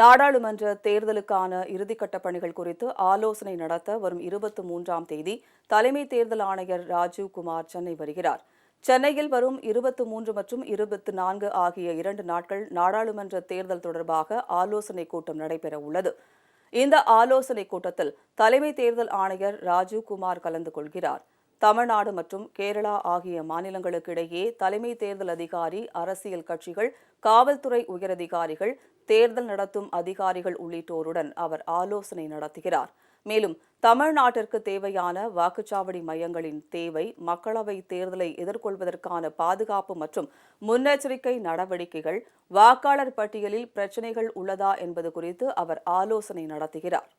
நாடாளுமன்ற தேர்தலுக்கான இறுதிக்கட்ட பணிகள் குறித்து ஆலோசனை நடத்த வரும் இருபத்தி மூன்றாம் தேதி தலைமை தேர்தல் ஆணையர் ராஜீவ் குமார் சென்னை வருகிறார். சென்னையில் வரும் இருபத்தி மூன்று மற்றும் இருபத்தி நான்கு ஆகிய இரண்டு நாட்கள் நாடாளுமன்ற தேர்தல் தொடர்பாக ஆலோசனை கூட்டம் நடைபெற உள்ளது. இந்த ஆலோசனை கூட்டத்தில் தலைமை தேர்தல் ஆணையர் ராஜீவ் குமார் கலந்து கொள்கிறார். தமிழ்நாடு மற்றும் கேரளா ஆகிய மாநிலங்களுக்கு இடையே தலைமை தேர்தல் அதிகாரி அரசியல் கட்சிகள் காவல்துறை உயரதிகாரிகள் தேர்தல் நடத்தும் அதிகாரிகள் உள்ளிட்டோருடன் அவர் ஆலோசனை நடத்துகிறார். மேலும் தமிழ்நாட்டிற்கு தேவையான வாக்குச்சாவடி மையங்களின் தேவை மக்களவை தேர்தலை எதிர்கொள்வதற்கான பாதுகாப்பு மற்றும் முன்னெச்சரிக்கை நடவடிக்கைகள் வாக்காளர் பட்டியலில் பிரச்சினைகள் உள்ளதா என்பது குறித்து அவர் ஆலோசனை நடத்துகிறார்.